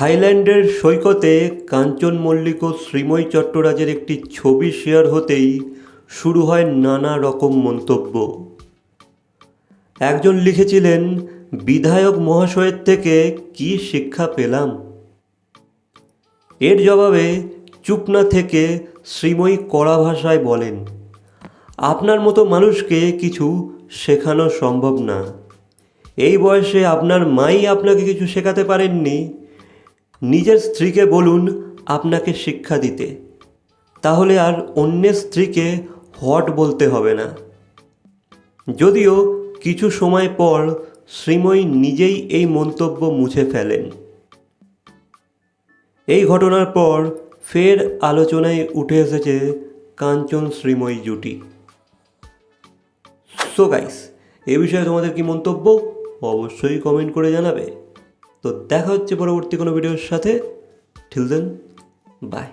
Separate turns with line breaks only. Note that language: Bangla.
থাইল্যান্ডের সৈকতে কাঞ্চন মল্লিক ও শ্রীময়ী চট্টরাজের একটি ছবি শেয়ার হতেই শুরু হয় নানা রকম মন্তব্য। একজন লিখেছিলেন, বিধায়ক মহাশয়ের থেকে কি শিক্ষা পেলাম? এর জবাবে চুপ না থেকে শ্রীময়ী কড়া ভাষায় বলেন, আপনার মতো মানুষকে কিছু শেখানো সম্ভব না। এই বয়সে আপনার মাই আপনাকে কিছু শেখাতে পারেননি। নিজের স্ত্রীকে বলুন আপনাকে শিক্ষা দিতে। তাহলে আর অন্যের স্ত্রীকে হট বলতে হবে না। যদিও কিছু সময় পর শ্রীময়ী নিজেই এই মন্তব্য মুছে ফেলেন। এই ঘটনার পর ফের আলোচনায় উঠে এসেছে কাঞ্চন শ্রীময়ী জুটি। সো গাইস এ বিষয়ে তোমাদের কি মন্তব্য? অবশ্যই কমেন্ট করে জানাবে। তো দেখা হচ্ছে পরবর্তী কোনো ভিডিওর সাথে। ঠিল দেন বাই